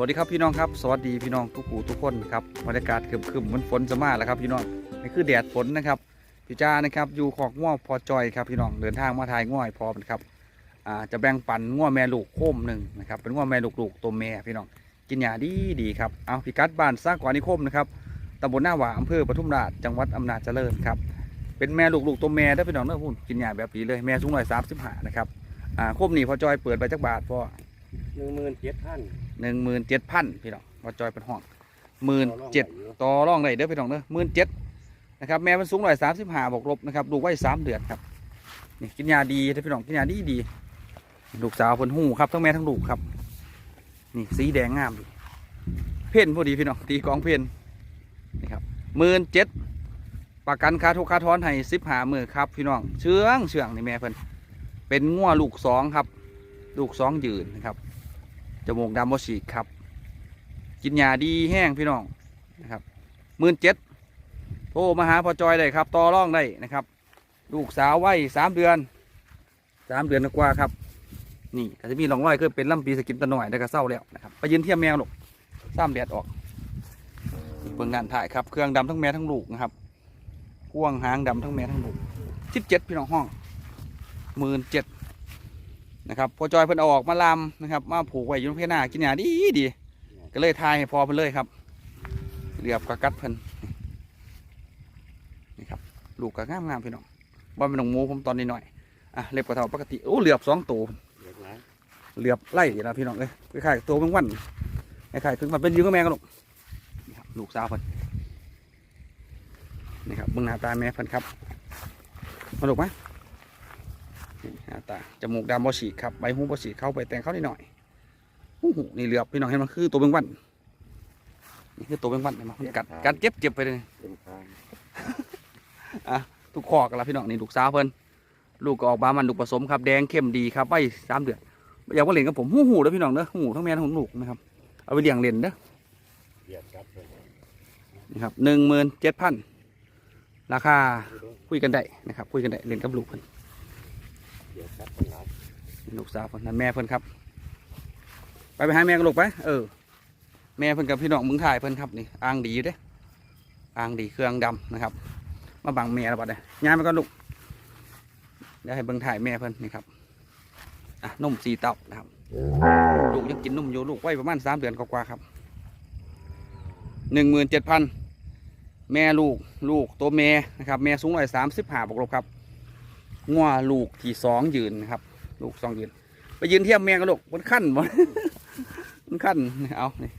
วัสดีครับพี่น้องครับ สวัสดีพี่น้องทุกผู้ทุกคนครับบรรยากาศคึมคึมๆเหมือนฝนจะมาแล้วครับพี่น้องนี่คือแดดฝนนะครับพี่จ้านะครับอยู่ขอกง่วพอจอยครับพี่น้องเดินทางมาทายง่วยพอมันครับอ่าจะแบ่งปันง่วแม่ลูกโค้มหนึ่งนะครับเป็นง่วแม่ลูกลูกตัวแม่พี่น้องกินยาดีดีครับเอาพิกัดบ้านสร้างกว่านิคมนะครับตำบลหน้าหวาอำเภอปทุมราชจังหวัดอำนาจเจริญครับเป็นแม่ลูกลูกตัวแม่ได้พี่น้องเนอะพูดกินยาแบบนี้เลยแม่สูงหน่อยสามสิบห้านะครับอ่าโคมนี่พอจอยเปิดไปจักบาทพอ หนึ่งหมื่นเจ็ดพันหนึ่งหมื่นเจ็ดพันพี่น้องว่าจอยเป็นห้องหมื่นเจ็ดต่อรองได้เด้อพี่น้องเด้อหมื่นเจ็ดนะครับแม่มันสูงร้อยสามสิบห้าบวกลบนะครับลูกไว้สามเดือนครับนี่กินยาดีเด้อพี่น้องกินยาดีดีลูกสาวเพิ่นหูครับทั้งแม่ทั้งลูกครับ นี่สีแดงงามดีเพ่นพอดีพี่น้องตีกองเพ่นนี่ครับหมื่นเจ็ดประกันค่าทุกค่าทอนให้สิบหามือครับพี่น้องเชื่องเชื่องนี่แม่เพิ่นเป็นงัวลูกสองครับ ลูกสองยืนนะครับ จมูกดำบ่ฉีครับ กินยาดีแห้งพี่น้องนะครับหมื่นเจ็ดโทรมาหาพอจอยได้ครับต่อร่องได้นะครับ ลูกสาววัยสามเดือนสามเดือนกว่าครับ นี่ก็จะมีร่องร้อยคือเป็นลำปีสกินตะหน่อยแล้วก็เศร้าแล้วนะครับไปยืนเทียมแมวลูกซ้ำแดดออกเบิ่งงานถ่ายครับเครื่องดำทั้งแม่ทั้งลูกนะครับพ่วงหางดำทั้งแม่ทั้งลูกสิบเจ็ดพี่น้องห้องหมื่นเจ็ด นะครับพอจอยเพิ่นเอาออกมาลำนะครับ มาผูกไว้อยู่ในเพหน้ากินหยาดีดีก็เลยทายให้พอเพิ่นเลยครับเหลือบกระกัดเพิ่นนี่ครับลูกกระงามงามๆพี่น้องบ่เป็นหนองหมูผมตอนนี้หน่อยอะเล็บกระเท่าปกติโอ้เหลือบสองตัวเด็กนะเหลือบไล่ดีนะพี่น้องเอ้ยคล้ายๆตัวเป็นวันคล้ายๆถึงมันเป็นยืงกับแม่กันลูกนี่ครับลูกสาวเพิ่นนี่ครับเบิ่งหน้าตาแม่เพิ่นครับมาลูกไหมนี่ หน้าตาจมูกดำบอฉีกครับใบหูบอฉีกเข้าไปแต่งเข้านิดหน่อยหูหูนี่เหลือบพี่น้องเห็นมันคือตัวเบงวันนี่คือตัวเบงวันเห็นไหมมันกัดกัดเจ็บเจ็บไปเลยเป็นทางทุกข้อกันละพี่น้องนี่ลูกสาวเพิ่นลูกก็ออกบามันลูกผสมครับแดงเข้มดีครับไว้สามเดือนอยากว่าเล่นกับผมหูหูเด้อพี่น้องเด้อหูทั้งแม่ทั้งลูกนะครับเอาไปเลี้ยงเล่นเด้อเหยียดครับเลยนี่ครับหนึ่งหมื่นเจ็ดพันราคาคุยกันได้นะครับคุยกันได้เล่นกับลูกเพิ่น เหยียดครับนหลายลูกสาวเพิ่นนั่นแม่เพิ่นครับ ไปไปหาแม่กันลูกไปเออแม่เพิ่นกับพี่น้องมึงถ่ายเพิ่นครับนี่อ่างดีอยู่เด้อ่างดีเครื่องดำนะครับ มาบังแม่แล้วบัดเนี่ยย้ายไปก่อนลูกเดี๋ยวให้เบิ่งถ่ายแม่เพิ่นนี่ครับอะนมสีเต้านะครับลูกยังกินนมอยู่ลูกไว้ประมาณสามเดือนกว่าๆครับหนึ่งหมื่นเจ็ดพันแม่ลูกลูกตัวแม่นะครับแม่สูงร้อยสามสิบห้าบวกลบครับ งัวลูกที่สองยืนนะครับ ลูกสองยืน ไปยืนเทียมแมงกันลูกมันขั้นบ่มันขั้นเอานี่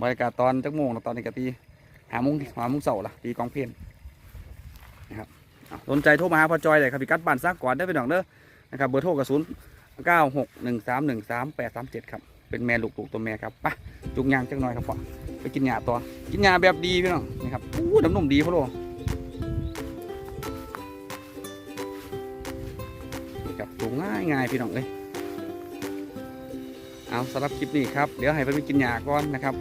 บรรยากาศตอนจักโมงตอนนี้กะตีหามุงหามุงเสาละตีกองเพลนนะครับสนใจโทรมาหาพ่อจอยเลยครับพิกัดบ้านซากก่อนได้ไปหน่องเด้อนะครับเบอร์โทรกับศูนเก้าหกหนึ่งสามหนึ่งสามแปดสามเจ็ดครับเป็นแม่ลูกลูกตัวแม่ครับไปจุกยางจักหน่อยครับพ่อไปกินหญ้าต่อกินหญ้าแบบดีพี่น้องนี่ครับอู้น้ำนมดีพ่อโลายง่ายพี่น้องเลยเอาสำหรับคลิปนี้ครับ เดี๋ยวให้เพิ่นไปกินยาก่อนนะครับ